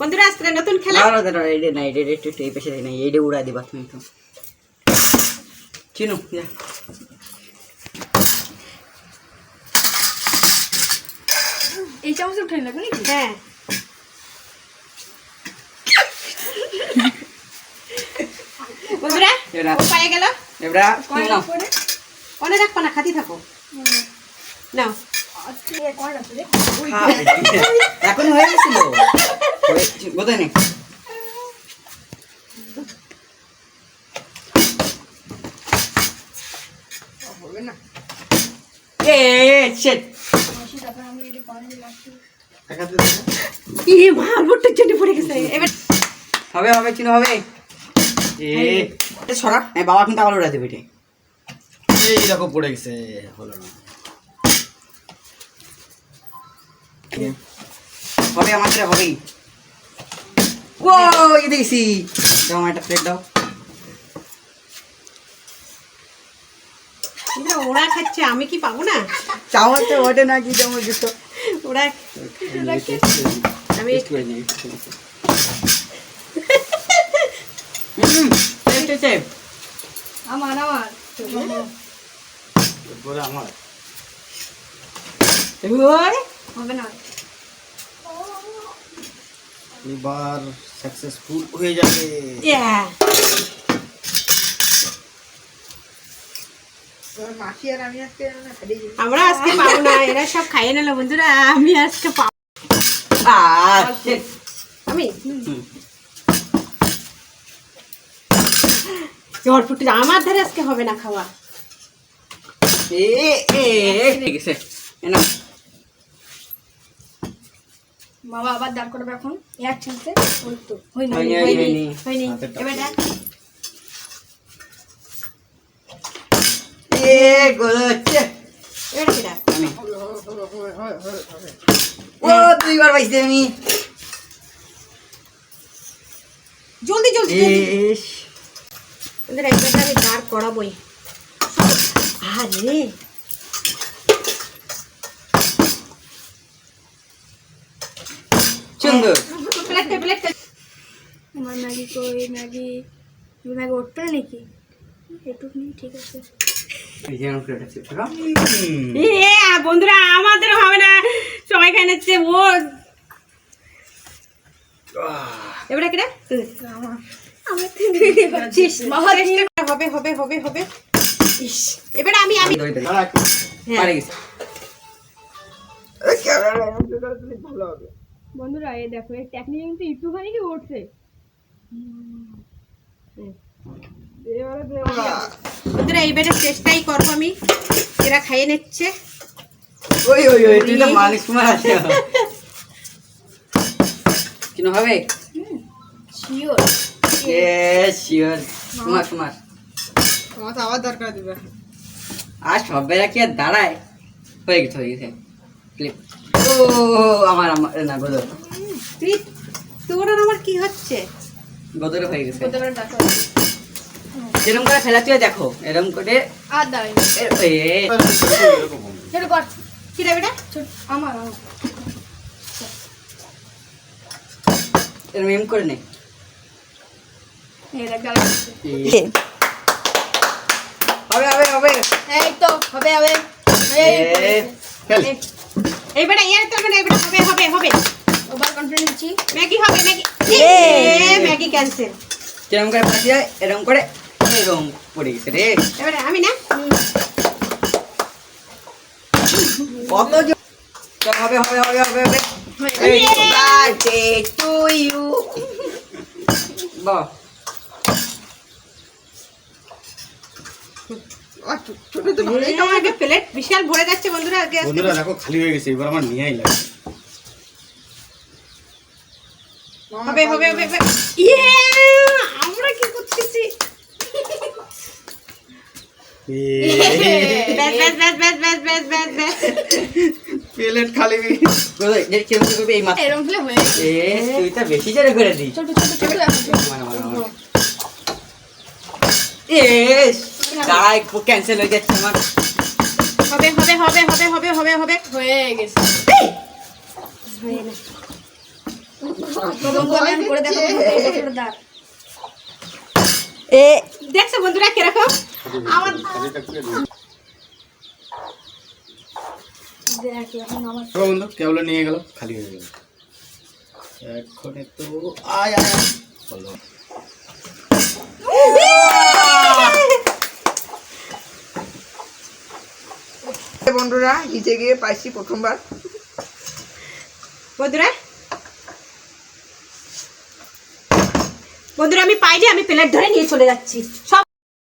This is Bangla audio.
বন্ধুরা আজকে নতুন খেলা। দাঁড়াও দাঁড়াও এইটা না এইটা একটু এই পাশে নাই এইটা উড়া দিবা তুমি তো। চিনু যা। এই চামচ উঠে লাগবে নাকি? হ্যাঁ। বন্ধুরা পায়ে গেল। এবার কয়টা নাও পরে? অনে রাখব না খাতি থাকো। নাও। কয়টা পরে? খা। এখন হয়ে গেছিল। বোধহয় নেই হবে না এ shit. মাসি তারপরে আমি এটা করে লাগছি ই মা বুটটা চটি পড়ে গেছে। এবার হবে হবে চিনো হবে। এ এ সরা। এ বাবা কিন্তু আবার উড়া দেবে এটা এই দেখো পড়ে গেছে। হলো না। হবে আমাদের হবেই। ఓ ఇది టమాటా ప్లేట్ దావు ওরা খাচ্ছে আমি কি পাবো না চাওয়াতে ওঠে না কি যেমন কিছু ওরা আমার আমার আমার হবে না এবার সাকসেসফুল হয়ে যাবে। আমরা আজকে পাবো না এরা সব খাইয়ে নিল বন্ধুরা আমি আজকে পাবো আমি। জ্বর আমার ধারে আজকে হবে না খাওয়া। এ এ ঠিক আছে নাও। বাবা আবার দাঁড় করবে এখন। এক চান্সে ওই তো হয়নি, হয়নি। হয়নি এবার দেখ। এ গোল এবার কি দেখ? আমি। ও দুইবার পাইছি আমি। জলদি জলদি জলদি। ইস। আমি দাঁড় করাবোই। আরে। চন্দু প্লেট প্লেট আমার ম্যাগি কই ইয়ে, বন্ধুরা আমাদের হবে না। সবাই খাই নাচ্ছে হবে হবে হবে ইস এবারে আমি আমি হ্যাঁ। ভালো বন্ধুরা এই দেখো এই টেকনিক কিন্তু একটুখানি কি উঠছে? বন্ধুরা এবারে চেষ্টাই করব আমি। এরা খাইয়ে নিচ্ছে। ওই ওই ওই তুই তো মালিক কুমার আছে। কিনো হবে? শিওর। এ শিওর। কুমার কুমার আমার তো আবার দরকার দিবে আর সব বেলা কি আর দাঁড়ায়? হয়ে গেছে হয়ে গেছে। ক্লিপ আমার আমার না গদর। তুই তোর আর আমার কি হচ্ছে? গদর হয়ে গেছে। কতবার দেখো এরকম করে ফেলা দেখো এরকম করে আর দাঁড়াই। ছোট কর কি রে বেটা ছোট আমার এরকম এম করে নে। হবে হবে হবে। এই তো হবে হবে। এই। এ, খেল এর তো মানে এবারে হবে হবে হবে। ওভার কনফিডেন্স দিচ্ছি ম্যাগি হবে ম্যাগি। এ ম্যাগি ক্যান্সেল এরকম করে ফাঁসি যায় এরকম করে এরকম পড়ে গেছে রে। এবারে আমি না? কত চল হবে হবে হবে হবে হবে। বার্থডে টু ইউ বাহ। বেশি করে দিই এ দাঁড়াই ক্যান্সেল হয়ে যাচ্ছে আমার। হবে হবে হবে হবে হবে হবে হবে। হয়ে গেছে। হয়ে না করে দেখো। দাঁড় এ দেখছ বন্ধুরা কীরকম? আমার দেখ এখন আমার তো বন্ধু কেবল নিয়ে গেল? খালি হয়ে গেল। এখন একটু আয় আয়। বন্ধুরা নিচে গিয়ে পাইছি প্রথমবার। বন্ধুরা বন্ধুরা, আমি পাইনি, আমি প্লেট ধরে নিয়ে চলে যাচ্ছি। সব